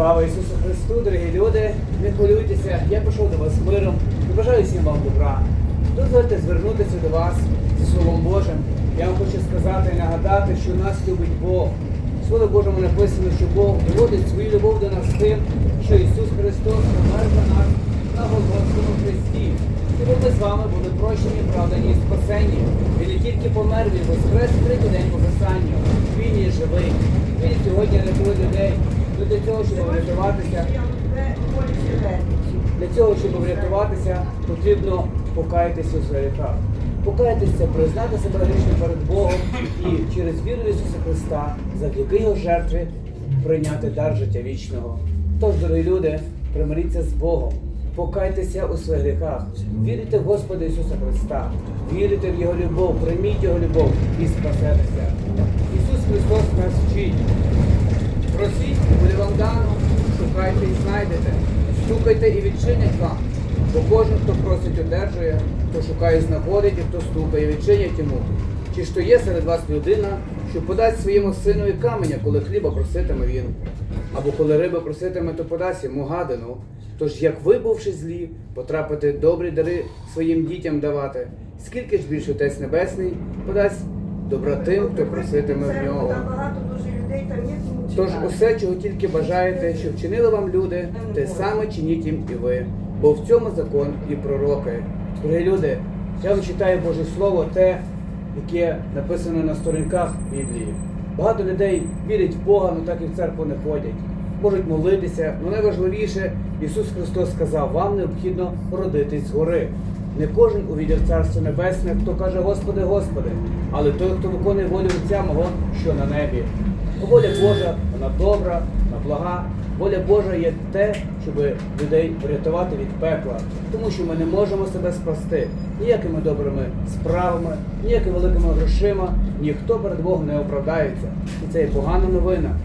Слава Ісусу Христу, дорогі люди! Не хвилюйтеся, я пішов до вас з миром і бажаю всім вам добра. Дозвольте звернутися до вас зі Словом Божим. Я вам хочу сказати і нагадати, що нас любить Бог. В Слові Божому написано, що Бог доводить свою любов до нас тим, що Ісус Христос помер за нас на Голгофському Христі. І ми з вами були прощені, правдані і спасені. Він не тільки помер, він воскрес третій день Писанню. Він є живий. Він сьогодні рятує людей. Ну, для цього, щоб врятуватися, для цього, щоб врятуватися, потрібно покаятися у своїх гріхах. Покаятися, признати себе грішним перед Богом і через віру Ісуса Христа, завдяки Його жертві, прийняти дар життя вічного. Тож, дорогі люди, примиріться з Богом, покайтеся у своїх гріхах, вірите в Господа Ісуса Христа, вірите в Його любов, прийміть Його любов і спасетеся. Ісус Христос нас вчить. Просіть, вам дано, шукайте і знайдете, стукайте і відчинять вам. Бо кожен, хто просить, одержує, хто шукає, знаходить, і хто стукає, відчинять йому. Чи ж то є серед вас людина, що подасть своєму синові каменя, коли хліба проситиме він, або коли риби проситиме, то подасть йому гадину. Тож, як ви, бувши злі, потрапите добрі дари своїм дітям давати, скільки ж більше Отець Небесний подасть добра тим, хто проситиме в нього. Там багато дуже людей, там є кому Тож усе, чого тільки бажаєте, що вчинили вам люди, те саме чиніть їм і ви. Бо в цьому закон і пророки. Дорогі люди, я вам читаю Боже Слово, те, яке написано на сторінках Біблії. Багато людей вірять в Бога, але так і в церкву не ходять. Можуть молитися, але найважливіше, Ісус Христос сказав, вам необхідно родитись згори. Не кожен увійде в Царство Небесне, хто каже Господи, Господи, але той, хто виконує волю Отця мого, що на небі. Воля Божа, вона добра, вона блага. Воля Божа є те, щоб людей врятувати від пекла, тому що ми не можемо себе спасти ніякими добрими справами, ніякими великими грошима. Ніхто перед Богом не оправдається. І це є погана новина.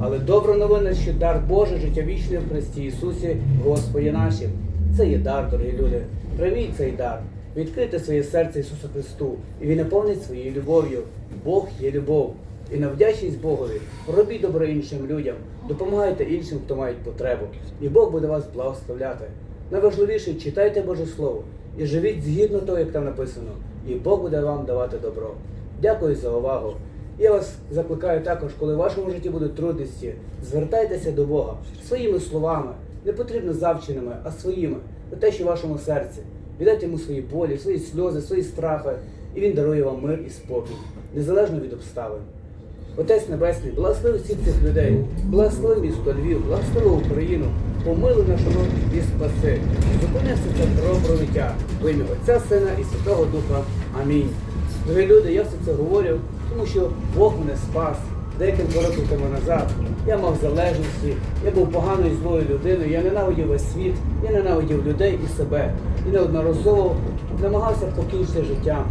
Але добра новина, що дар Божий, життя вічне в Христі Ісусі, Господі нашим. Це є дар, дорогі люди. Прийміть цей дар. Відкрийте своє серце Ісусу Христу, і Він наповнить своєю любов'ю. Бог є любов. І на вдячність Богові робіть добро іншим людям, допомагайте іншим, хто мають потребу, і Бог буде вас благословляти. Найважливіше читайте Боже Слово і живіть згідно того, як там написано, і Бог буде вам давати добро. Дякую за увагу. Я вас закликаю також, коли в вашому житті будуть трудності, звертайтеся до Бога своїми словами, не потрібно завченими, а своїми, на те, що в вашому серці. Віддайте йому свої болі, свої сльози, свої страхи, і він дарує вам мир і спокій, незалежно від обставин. Отець Небесний, благослови всіх цих людей, благослови місто Львів, благослови Україну, помилуй нашу народ і спаси. Зупини все це кровопролиття в ім'я Отця, Сина і Святого Духа. Амінь. Дорогі люди, я все це говорю, тому що Бог мене спас. Декілька років тому назад я мав залежності, я був поганою злою людиною, я ненавидів весь світ, я ненавидів людей і себе. І неодноразово намагався покінчити життя.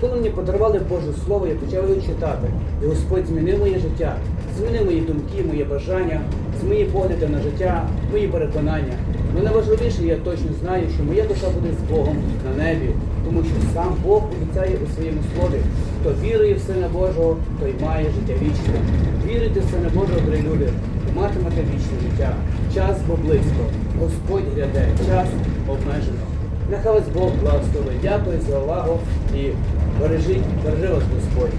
Коли мені подарували Боже Слово, я почав його читати. І Господь змінив моє життя, змінив мої думки, мої бажання, мої погляди на життя, мої переконання. Ну найважливіше, я точно знаю, що моя душа буде з Богом на небі, тому що сам Бог обіцяє у своєму слові, хто вірує в Сина Божого, той має життя вічне. Вірите в Сина Божого, дорогі люди, матимете вічне життя. Час бо близько. Господь гряде, час обмежено. Нехай вас Бог благословить. Дякую за увагу і бережіть, бережи вас Господь.